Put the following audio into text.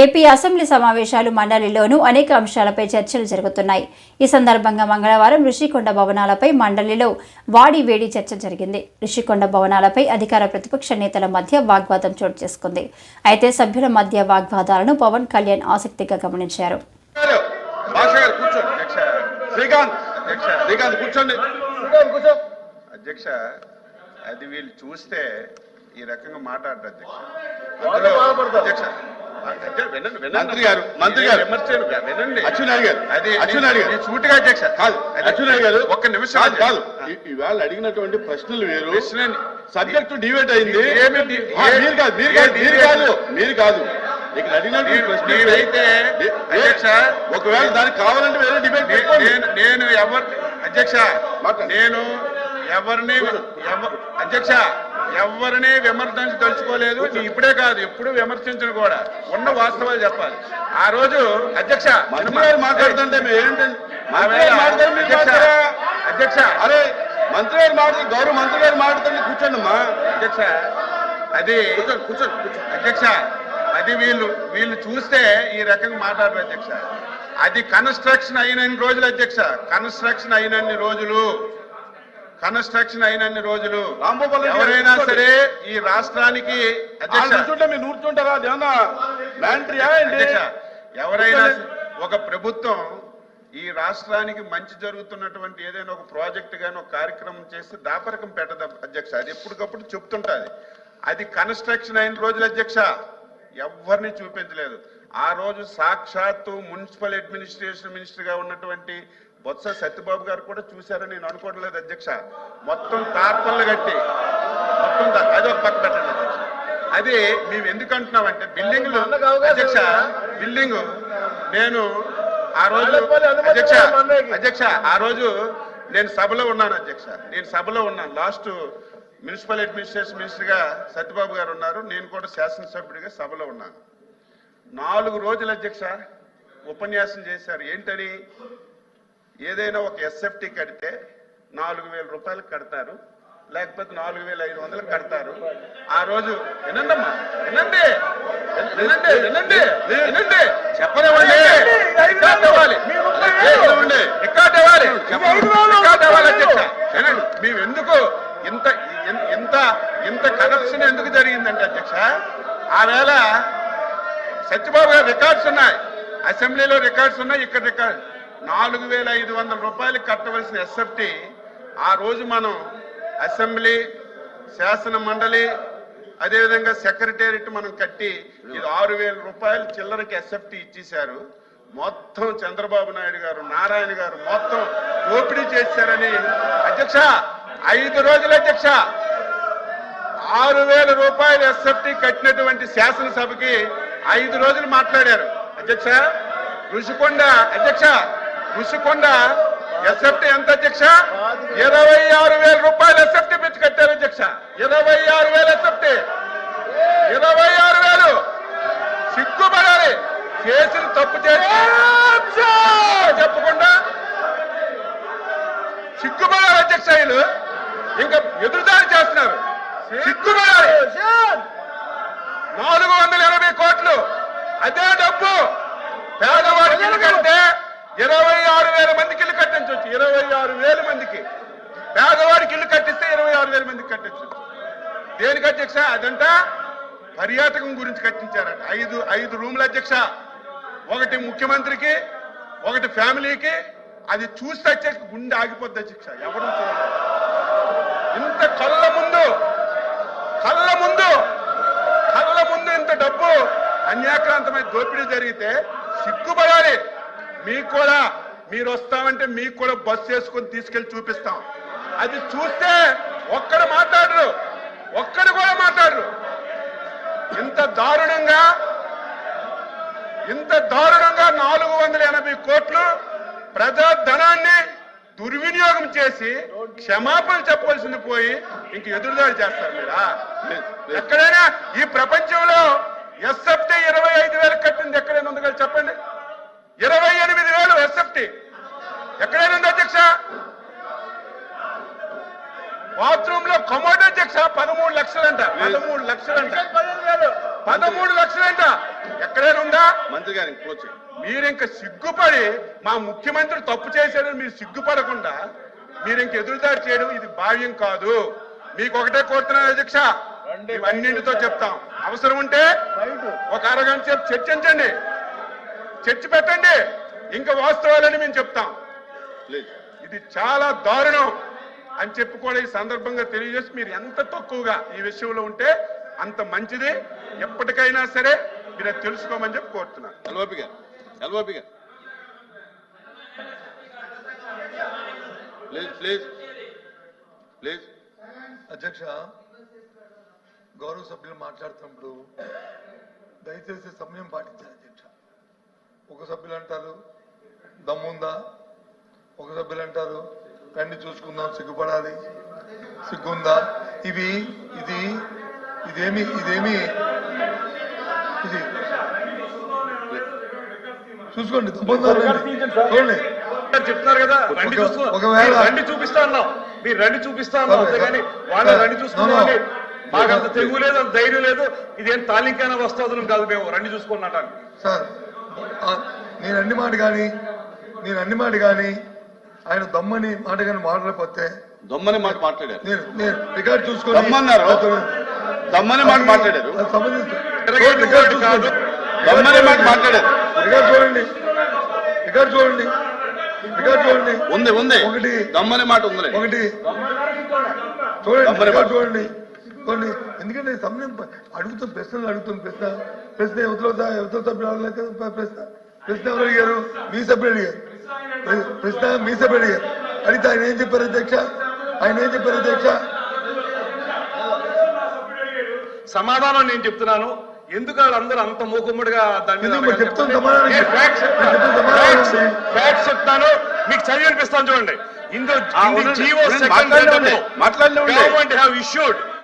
AP assembly సమావేశాలు మండలిలోనూ అనేక అంశాలపై చర్చలు జరుగుతున్నాయి. ఈ సందర్భంగా మంగళవారం ఋషికొండ భవనాలపై మండలిలో వాడి వేడి చర్చ జరిగింది. ఋషికొండ భవనాలపై అధికార ప్రతిపక్ష నేతల మధ్య వాగ్వాదం చోటు చేసుకుంది. అయితే సభ్యుల మధ్య వాగ్వాదాలను పవన్ కళ్యాణ్ ఆసక్తిగా గమనించారు. అధ్యక్ష అది వీళ్ళు చూస్తే ఈ రకంగా మాట్లాడరు అధ్యక్ష మంత్రి గారు, మంత్రి గారు. వినండి. అచ్చెన్నాయుడు గారు, అది అచ్చెన్నాయుడు గారు. నేను సూటిగా అధ్యక్ష. కాదు అచ్చెన్నాయుడు గారు ఒక్క నిమిషం కాదు ఇవాళ అడిగినటువంటి ప్రశ్నలు వేరు. సబ్జెక్టు డివేట్ అయింది. మీరు కాదు మీరు కాదు మీరు? కాదు మీరు కాదు. ఇక్కడ అడిగినటువంటి ఏ- అధ్యక్ష ఒకవేళ దానికి కావాలంటే వేరే డిబేట్ నేను ఎవరు అధ్యక్ష. నేను ఎవరిని ఎవ- అధ్యక్ష ఎవరిని విమర్శించ తలుచుకోలేదు. నీ ఇప్పుడే కాదు ఎప్పుడు విమర్శించను కూడా. ఉన్న వాస్తవాలు చెప్పాలి. ఆ రోజు అధ్యక్ష మాట్లాడుతుంటే అధ్యక్ష అరే మంత్రి గారు మాట్లాడు గౌరవ మంత్రి గారు మాట్లాడుతుంటే కూర్చోండి అమ్మా అధ్యక్ష అది కూర్చోండి. అధ్యక్ష అది వీళ్ళు వీళ్ళు చూస్తే ఈ రకంగా మాట్లాడరు అధ్యక్ష. అది కన్స్ట్రక్షన్ అయినన్ని రోజులు అధ్యక్ష. కన్స్ట్రక్షన్ అయినన్ని రోజులు. కన్స్ట్రక్షన్ అయినన్ని రోజులు ఎవరైనా. సరే ఈ రాష్ట్రానికి ఎవరైనా ఒక ప్రభుత్వం ఈ రాష్ట్రానికి మంచి జరుగుతున్నటువంటి ఏదైనా ఒక ప్రాజెక్ట్ గాని ఒక కార్యక్రమం చేస్తే దాపరకం పెట్టదు అధ్యక్ష. అది ఎప్పటికప్పుడు చెప్తుంటది. అది కన్స్ట్రక్షన్ అయిన రోజులు అధ్యక్ష. ఎవరిని చూపించలేదు. ఆ రోజు సాక్షాత్తు మున్సిపల్ అడ్మినిస్ట్రేషన్ మినిస్టర్గా ఉన్నటువంటి బొత్స సత్యబాబు గారు కూడా చూశారని నేను అనుకోవడం లేదు అధ్యక్ష. మొత్తం తార్పల్లు కట్టి మొత్తం అది ఒక పక్క పెట్టండి అధ్యక్ష. అది మేము ఎందుకు అంటున్నామంటే బిల్డింగ్లు అధ్యక్ష బిల్డింగ్ నేను ఆ రోజు అధ్యక్ష అధ్యక్ష ఆ రోజు నేను సభలో ఉన్నాను అధ్యక్ష. నేను సభలో ఉన్నాను. లాస్ట్ మున్సిపల్ అడ్మినిస్ట్రేషన్ మినిస్టర్గా సత్యబాబు గారు ఉన్నారు. నేను కూడా శాసనసభ్యుడిగా సభలో ఉన్నాను. నాలుగు రోజులు అధ్యక్ష ఉపన్యాసం చేశారు. ఏంటని? ఏదైనా ఒక ఎస్ఎఫ్టీ కడితే నాలుగు వేల రూపాయలు కడతారు లేకపోతే నాలుగు వేల ఐదు వందలు కడతారు. ఆ రోజు వినండమ్మా వినండి వినండి వినండి వినండి. చెప్పనివ్వండి రికార్డ్ ఇవ్వాలి రికార్డ్ ఇవ్వాలి రికార్డ్ ఇవ్వాలి అధ్యక్ష. వినండి. మేము ఎందుకు ఇంత ఇంత ఇంత కరప్షన్ ఎందుకు జరిగిందంటే అధ్యక్ష ఆ వేళ సత్యబాబు గారు రికార్డ్స్ ఉన్నాయి. అసెంబ్లీలో రికార్డ్స్ ఉన్నాయి ఇక్కడ రికార్డ్ నాలుగు వేల ఐదు వందల రూపాయలు కట్టవలసిన ఎస్ఎఫ్టీ ఆ రోజు మనం అసెంబ్లీ శాసన మండలి అదేవిధంగా సెక్రటేరియట్ మనం కట్టి ఇది ఆరు వేల రూపాయలు చిల్లరకి ఎస్ఎఫ్టీ ఇచ్చేశారు. మొత్తం చంద్రబాబు నాయుడు గారు నారాయణ గారు మొత్తం దోపిడీ చేశారని అధ్యక్ష ఐదు రోజులు అధ్యక్ష ఆరు వేల రూపాయలు ఎస్ఎఫ్టీ కట్టినటువంటి శాసనసభకి ఐదు రోజులు మాట్లాడారు. అధ్యక్ష ఋషికొండ అధ్యక్ష ఋషికొండ ఎస్ఎఫ్టీ ఎంత అధ్యక్ష? ఇరవై ఆరు వేల రూపాయలు ఎస్ఎఫ్టీ పిచ్చి కట్టారు అధ్యక్ష. ఇరవై ఆరు వేల ఎస్ఎఫ్టీ ఇరవై ఆరు వేలు. సిగ్గుపడాలి చేసిన తప్పు చేసి చెప్పకుండా. సిగ్గుపడాలి అధ్యక్ష వీళ్ళు. ఇంకా ఎదురుదారి చేస్తున్నారు. సిగ్గుపడాలి నాలుగు వందల ఎనభై కోట్లు. అదే డబ్బు. పేదవాడికి కంటే ఇరవై ఆరు వేల మందికి ఇల్లు కట్టించవచ్చు ఇరవై ఆరు వేల మందికి. పేదవాడికి ఇల్లు కట్టిస్తే ఇరవై ఆరు వేల మందికి కట్టించవచ్చు దేనికి అధ్యక్ష? అదంట పర్యాటకం గురించి కట్టించారట. ఐదు ఐదు రూముల అధ్యక్ష. ఒకటి ముఖ్యమంత్రికి ఒకటి ఫ్యామిలీకి. అది చూస్తే అధ్యక్ష గుండె ఆగిపోద్ది అధ్యక్ష. ఎవరు చూడలేదు ఇంత కళ్ళ ముందు కళ్ళ ముందు కళ్ళ ముందు ఇంత డబ్బు అన్యాక్రాంతమైన దోపిడీ జరిగితే సిగ్గుపడాలి. మీకు కూడా మీరు వస్తామంటే మీకు కూడా బస్సు వేసుకొని తీసుకెళ్ళి చూపిస్తాం. అది చూస్తే ఒక్కడు మాట్లాడరు. ఒక్కడు కూడా మాట్లాడరు. ఇంత దారుణంగా ఇంత దారుణంగా నాలుగు వందల ఎనభై కోట్లు ప్రజా ధనాన్ని దుర్వినియోగం చేసి క్షమాపణ చెప్పవలసింది పోయి ఇంక ఎదురుదాడి చేస్తారు మీరా ఎక్కడైనా ఈ ప్రపంచంలో ఎస్ఎఫ్టీ ఇరవై ఐదు వేలు కట్టింది ఎక్కడైనా ఉంది కదా చెప్పండి? ఇరవై ఎనిమిది వేలు ఎస్ఎఫ్టీ. ఎక్కడైనా ఉంది అధ్యక్ష? బాత్రూమ్లో కమోడ్ అధ్యక్ష పదమూడు లక్షలంట పదమూడు లక్షలంట. పదమూడు లక్షలంట. ఎక్కడైనా ఉందా? మంత్రి చేయండి మీరు ఇంక సిగ్గుపడి మా ముఖ్యమంత్రి తప్పు చేశాడని మీరు సిగ్గుపడకుండా మీరు ఇంక ఎదురుదాడి చేయడం ఇది భావ్యం కాదు. మీకు ఒకటే కోరుతున్నాను అధ్యక్ష. ఇవన్నింటితో చెప్తాం. అవసరం ఉంటే ఒక అరగంట సేపు చర్చించండి. చర్చ పెట్టండి. ఇంకా వాస్తవాలని మేము చెప్తాం. ప్లీజ్ ఇది చాలా దారుణం అని చెప్పి కూడా ఈ సందర్భంగా తెలియజేసి మీరు ఎంత తక్కువగా ఈ విషయంలో ఉంటే అంత మంచిది. ఎప్పటికైనా సరే మీరు తెలుసుకోమని చెప్పి కోరుతున్నాను. ఎల్ఓపి గారు ఎల్ఓపి గారు. ప్లీజ్ ప్లీజ్ ప్లీజ్ అధ్యక్ష గౌరవ సభ్యులు మాట్లాడుతున్నప్పుడు దయచేసి సమయం పాటించాలి ఒక సభ్యులు అంటారు దమ్ముందా? ఒక సభ్యులు అంటారు రండి చూసుకుందాం సిగ్గుపడాలి. సిగ్గుందా? ఇవి ఇది ఇదేమి ఇదేమి? ఇది. చూసుకోండి. చూడండి. చెప్తున్నారు కదా రండి ఒకవేళ- మీరు రండి చూపిస్తా అన్నాం. మీరు రండి చూపిస్తా అన్నాం అంతేగాని. వాళ్ళ రండి no. మాకు అంత తెలుగు లేదు అంత ధైర్యం లేదు. ఇదేం తాలింకైనా వస్తుంది కాదు మేము. రండి చూసుకున్నట్టు సార్ నేను అన్ని మాట కానీ నేను అన్ని మాట కానీ ఆయన దమ్మని మాట కానీ మాట్లాడకపోతే దొమ్మని మాట మాట్లాడారు. నేను నేను రికార్డ్ చూసుకొని దమ్మన్నారు? దమ్మని మాట మాట్లాడారు. దమ్మని మాట మాట్లాడారు. రికార్డ్ చూడండి. రికార్డ్ చూడండి. రికార్డ్ చూడండి. ఉంది ఉంది. ఒకటి దమ్మని మాట ఉందిలే. ఒకటి. చూడండి. చూడండి. కొన్ని ఎందుకంటే సమయం అడుగుతున్న ప్రశ్నలు అడుగుతున్న ప్రశ్న. ప్రశ్న యువతల యువతల సభ్యులు అడగలేదు కదా ప్రశ్న? ప్రశ్న ఎవరు అడిగారు? మీ సభ్యులు అడిగారు. ప్ర- ప్రశ్న మీ సభ్యులు అడిగారు. అడిగితే ఆయన ఏం చెప్పారు అధ్యక్ష? ఆయన ఏం చెప్పారు అధ్యక్ష? సమాధానం నేను చెప్తున్నాను. ఎందుకు వాళ్ళందరూ అంత మూకుమ్మడిగా దాని మీద చెప్తాను. మీకు చదివి వినిపిస్తాను చూడండి. ఇందు ఆ, ఉండండి. GO. Second. Government have issued